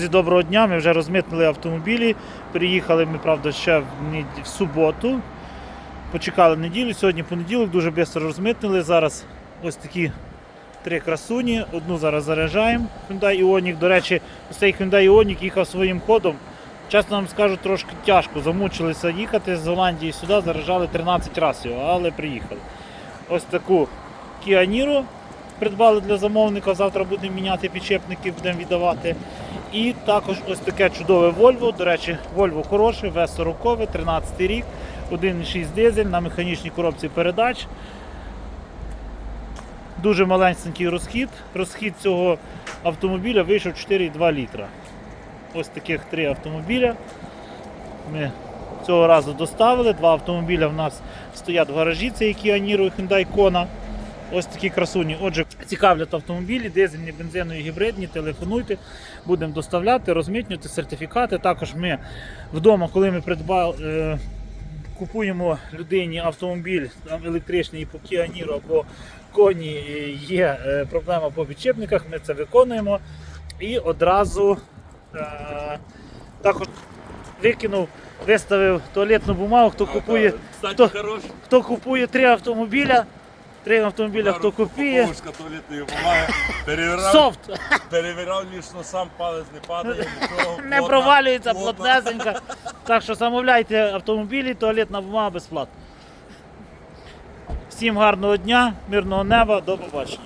Доброго дня, ми вже розмитнили автомобілі. Приїхали ми, правда, ще в, в суботу. Почекали неділю. Сьогодні понеділок, дуже швидко розмитнили. Зараз ось такі три красуні. Одну зараз заряджаємо. Hyundai Ioniq. До речі, ось цей Hyundai Ioniq їхав своїм ходом. Чесно вам скажу, трошки тяжко. Замучилися їхати з Голландії сюди, заряджали 13 разів але приїхали. Ось таку Kia Niro придбали для замовника. Завтра будемо міняти підчепники, будемо віддавати. І також ось таке чудове Volvo. До речі, Volvo хороше, V40, 13 рік, 1,6 дизель на механічній коробці передач. Дуже маленький розхід. Розхід цього автомобіля вийшов 4,2 літра. Ось таких три автомобіля. Ми цього разу доставили. Два автомобіля в нас стоять в гаражі, це які Niro і Hyundai Kona. Ось такі красуні. Отже, цікавлять автомобілі, дизельні, бензинові, гібридні, телефонуйте, будемо доставляти, розмітнювати сертифікати. Також ми вдома, коли ми придбали, е, купуємо людині автомобіль там, електричний по Niro або коні е, є е, проблема по підчепниках, ми це виконуємо. І одразу е, також викинув, виставив туалетну бумагу, хто купує, хто- хто купує три автомобіля. Три автомобіля, хто купує. Упаковочка туалетної бумаги. Перевіряв, Софт перевіряв лічно сам палець не падає, нічого. не плотна, провалюється плотно. плотнесенько. Так що замовляйте автомобілі, туалетна бумага безплатно. Всім гарного дня, мирного неба, до побачення.